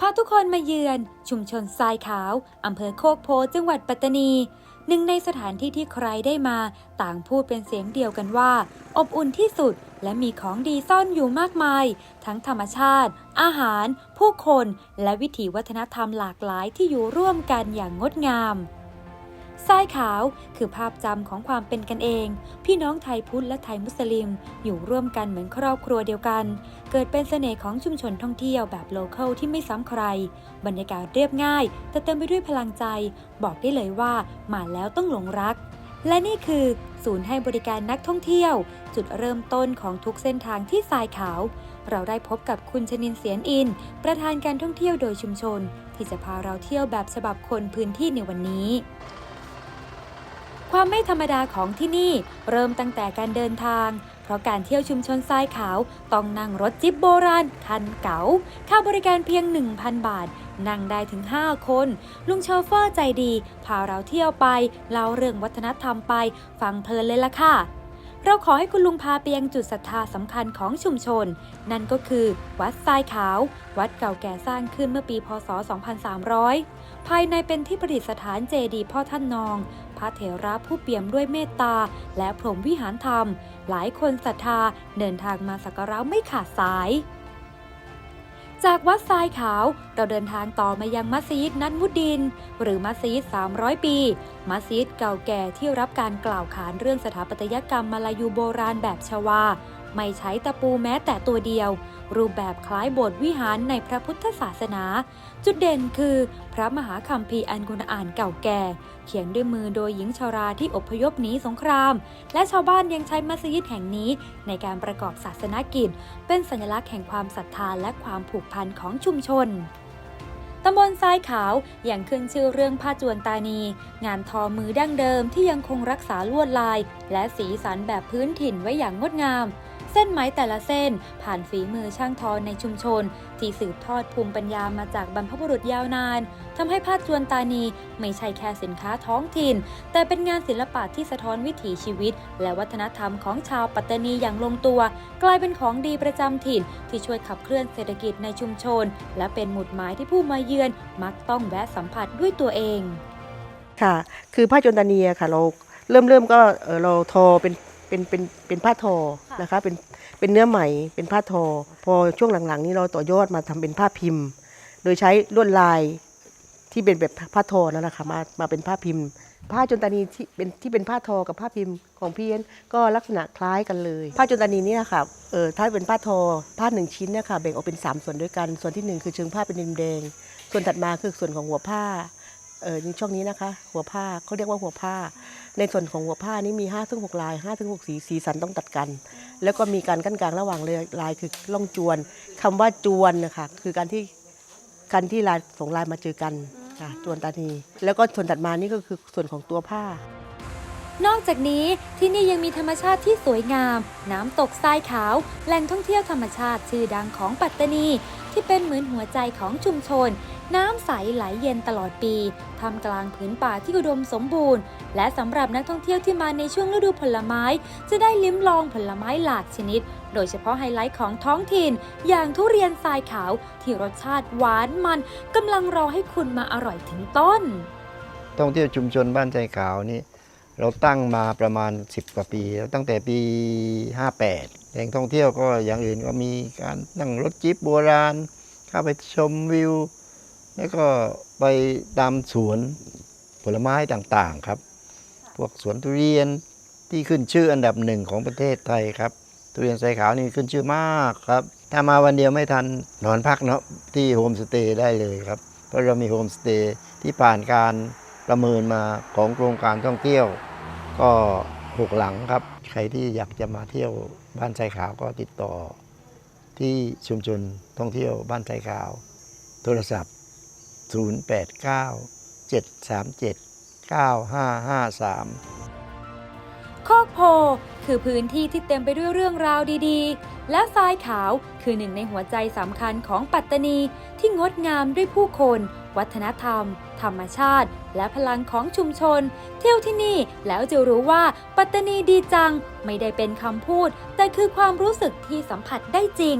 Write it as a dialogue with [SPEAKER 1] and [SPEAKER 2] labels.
[SPEAKER 1] พาทุกคนมาเยือน ชุมชนทรายขาวอำเภอโคกโพจังหวัดปัตตานี หนึ่งในสถานที่ที่ใครได้มาต่างพูดเป็นเสียงเดียวกันว่า อบอุ่นที่สุดและมีของดีซ่อนอยู่มากมาย ทั้งธรรมชาติ อาหาร ผู้คน และวิถีวัฒนธรรมหลากหลายที่อยู่ร่วมกันอย่างงดงาม ทรายขาวคือภาพจำของความเป็นกันเอง พี่น้องไทยพุทธและไทยมุสลิม อยู่ร่วมกันเหมือนครอบครัวเดียวกัน เกิดเป็นเสน่ห์ของชุมชนท่องเที่ยวแบบโลเคอลที่ไม่ซ้ำใคร บรรยากาศเรียบง่าย แต่เต็มไปด้วยพลังใจ บอกได้เลยว่ามาแล้วต้องหลงรัก และนี่คือ ศูนย์ให้บริการนักท่องเที่ยว จุดเริ่มต้นของทุกเส้นทางที่ทรายขาว เราได้พบกับคุณชนินเสียนอิน ประธานการท่องเที่ยวโดยชุมชน ที่จะพาเราเที่ยวแบบฉบับคนพื้นที่ในวันนี้ ความไม่ธรรมดาของที่นี่เริ่มตั้งแต่การเดินทาง เพราะการเที่ยวชุมชนทรายขาวต้องนั่งรถจิ๊บโบราณ คันเก๋า ค่าบริการเพียง 1,000 บาท นั่งได้ถึง 5 คน ลุงโชเฟอร์ใจดี พาเราเที่ยวไป เล่าเรื่องวัฒนธรรมไป ฟังเพลินเลยล่ะค่ะ เราขอให้คุณลุงพาไปยังจุดศรัทธาสำคัญของชุมชน นั่นก็คือวัดทรายขาว วัดเก่าแก่สร้างขึ้นเมื่อปี พศ 2300 ภายในเป็นที่ประดิษฐานเจดีย์พ่อท่านนอง พระเถระผู้เปี่ยมด้วยเมตตา และพรหมวิหารธรรม หลายคนศรัทธาเดินทางมาสักการะไม่ขาดสาย จากวัดทรายขาว เราเดินทางต่อมายังมัสยิดนันมุดดิน หรือมัสยิด 300 ปี มัสยิดเก่าแก่ที่รับการกล่าวขานเรื่องสถาปัตยกรรมมาลายูโบราณแบบชวา ไม่ใช้ตะปูแม้แต่ตัวเดียว รูปแบบคล้ายโบสถ์วิหารในพระพุทธศาสนา จุดเด่นคือ พระมหาคัมภีร์อันกุณอ่านเก่าแก่ เขียนด้วยมือโดยหญิงชาราที่อพยพหนีสงคราม และชาวบ้านยังใช้มัสยิดแห่งนี้ ในการประกอบศาสนกิจ เป็นสัญลักษณ์แห่งความศรัทธาและความผูกพันของชุมชนตำบลทรายขาวอย่างขึ้นชื่อเรื่องผ้าจวนตานี งานทอมือดั้งเดิมที่ยังคงรักษาลวดลาย และสีสันแบบพื้นถิ่นไว้อย่างงดงาม ส้นไหมแต่ละเส้น ผ่านฝีมือช่างทอในชุมชน ที่สืบทอดภูมิปัญญามาจากบรรพบุรุษยาวนานทำให้ผ้าจวนตานีไม่ใช่แค่สินค้าท้องถิ่น แต่เป็นงานศิลปะที่สะท้อนวิถีชีวิต และวัฒนธรรมของชาวปัตตานีอย่างลงตัว กลายเป็นของดีประจำถิ่น ที่ช่วยขับเคลื่อนเศรษฐกิจในชุมชน และเป็นหมุดหมายที่ผู้มาเยือน มักต้องแวะสัมผัสด้วยตัวเอง
[SPEAKER 2] ค่ะ คือผ้าจนตานีอะค่ะเราเริ่มเริ่มก็เเราทอเป็น เป็นเป็นเป็นผ้าทอนะคะเป็นเป็นเนื้อไหมเป็นผ้าทอ พอช่วงหลังๆ นี้เราต่อยอดมาทำเป็นผ้าพิมพ์ โดยใช้ลวดลายที่เป็นแบบผ้าทอนั่นแหละค่ะมามาเป็นผ้าพิมพ์ ผ้าจนตานีที่เป็นที่เป็นผ้าทอกับผ้าพิมพ์ของพี่เอ็นก็ลักษณะคล้ายกันเลย ผ้าจนตานีเนี่ยค่ะเออถ้าเป็นผ้าทอผ้าหนึ่งชิ้นเนี่ยค่ะแบ่งออกเป็นสามส่วนด้วยกัน ส่วนที่หนึ่งคือเชิงผ้าเป็นดินแดง ส่วนถัดมาคือส่วนของหัวผ้า เออในช่วงนี้นะคะ หัวผ้าเขาเรียกว่าหัวผ้า ในส่วนของหัวผ้านี้มี5้าถึงหลาย5้าถึงหสีสีสันต้องตัดกัน แล้วก็มีการกั้นกลางระหว่างเลยลายคือล่องจวนคำว่าจวนนะคะคือการที่การที่ลายสองลายมาเจอกันค่ะจวนตานีแล้วก็ส่วนตัดมานี่ก็คือส่วนของตัวผ้า
[SPEAKER 1] นอกจากนี้ที่นี่ยังมีธรรมชาติที่สวยงาม น้ำตกทรายขาว แหล่งท่องเที่ยวธรรมชาติชื่อดังของปัตตานี ที่เป็นเหมือนหัวใจของชุมชน น้ำใสไหลเย็นตลอดปีทำกลางผืนป่าที่อุดมสมบูรณ์ และสำหรับนักท่องเที่ยวที่มาในช่วงฤดูผลไม้ จะได้ลิ้มลองผลไม้หลากชนิด โดยเฉพาะไฮไลท์ของท้องถิ่น อย่างทุเรียนทรายขาวที่รสชาติหวานมันกำลังรอให้คุณมาอร่อยถึงต้น
[SPEAKER 3] ท่องเที่ยวชุมชนบ้านใจขาวนี่เราตั้งมาประมาณ 10 กว่าปีแล้วตั้งแต่ปี 58แหล่งท่องเที่ยวก็อย่างอื่นก็มีการนั่งรถจิ๊บโบราณเข้าไปชมวิว แล้วก็ไปตามสวนผลไม้ต่างๆครับ พวกสวนทุเรียนที่ขึ้นชื่ออันดับหนึ่งของประเทศไทยครับ ทุเรียนสายขาวนี่ขึ้นชื่อมากครับ ถ้ามาวันเดียวไม่ทันนอนพักเนาะที่โฮมสเตย์ได้เลยครับ เพราะเรามีโฮมสเตย์ที่ผ่านการประเมินมาของโครงการท่องเที่ยว ก็หกหลังครับ ใครที่อยากจะมาเที่ยวบ้านใจขาวก็ติดต่อ ที่ชุมชนท่องเที่ยวบ้านใจขาว โทรศัพท์ 089 737 9553
[SPEAKER 1] โคกโพ คือพื้นที่ที่เต็มไปด้วยเรื่องราวดีๆ และทรายขาวคือหนึ่งในหัวใจสำคัญของปัตตานีที่งดงามด้วยผู้คน วัฒนธรรม ธรรมชาติ และพลังของชุมชน เที่ยวที่นี่แล้วจะรู้ว่าปัตตานีดีจัง ไม่ได้เป็นคำพูด แต่คือความรู้สึกที่สัมผัสได้จริง